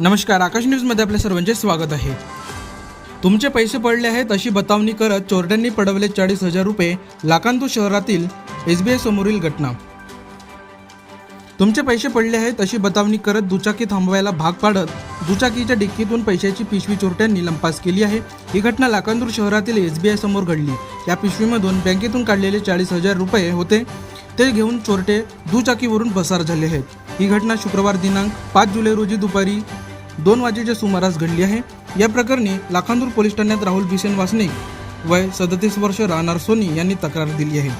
नमस्कार आकाश न्यूजमध्ये आपल्या सर्वांचे स्वागत आहे. तुमचे पैसे पडले आहेत अशी बतावणी करत चोरट्यांनी पडवले चाळीस हजार रुपये लाखांदू शहरातील एस बी आय समोरील घटना. तुमचे पैसे पडले आहेत अशी बतावणी करत दुचाकी थांबवायला भाग पाडत दुचाकीच्या डिक्कीतून पैशाची पिशवी चोरट्यांनी लंपास केली आहे. ही घटना लाखांदूर शहरातील एस बी आय समोर घडली. या पिशवीमधून बँकेतून काढलेले चाळीस हजार रुपये होते. ते घेऊन चोरटे दुचाकीवरून पसार झाले आहेत. ही घटना शुक्रवार दिनांक पाच जुलै रोजी दुपारी दोन वाजेच्या सुमारास घडली आहे. या प्रकरणी लाखांदूर पोलीस ठाण्यात राहुल भीषण वासनिक वय सदतीस वर्ष राहणार सोनी यांनी तक्रार दिली आहे.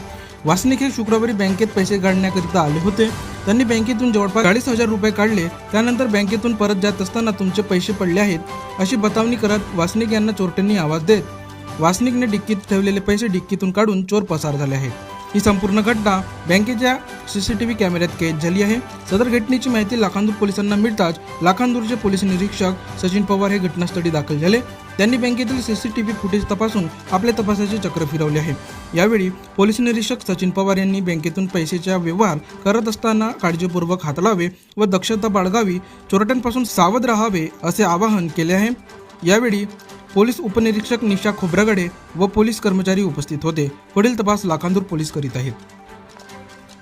वासनिक हे शुक्रवारी बँकेत पैसे काढण्याकरिता आले होते. त्यांनी बँकेतून जवळपास चाळीस हजार रुपये काढले. त्यानंतर बँकेतून परत जात असताना तुमचे पैसे पडले आहेत अशी बतावणी करत वासनिक यांना चोरट्यांनी आवाज देत वासनिकने डिक्कीत ठेवलेले पैसे डिक्कीतून काढून चोर पसार झाले आहेत. ही संपूर्ण घटना बँकेच्या सीसीटीव्ही कॅमेऱ्यात कैद झाली आहे. सदर घटनेची माहिती लाखांदूर पोलिसांना मिळताच लाखांदूरचे पोलीस निरीक्षक सचिन पवार हे घटनास्थळी दाखल झाले. त्यांनी बँकेतील सीसीटीव्ही फुटेज तपासून आपले तपासाचे चक्र फिरवले आहे. यावेळी पोलीस निरीक्षक सचिन पवार यांनी बँकेतून पैशाचा व्यवहार करत असताना काळजीपूर्वक हाताळावे व दक्षता बाळगावी चोरट्यांपासून सावध राहावे असे आवाहन केले आहे. यावेळी पोलीस उपनिरीक्षक निशा खोब्रागडे व पोलीस कर्मचारी उपस्थित होते. पुढील तपास लाखांदूर पोलीस करीत आहेत.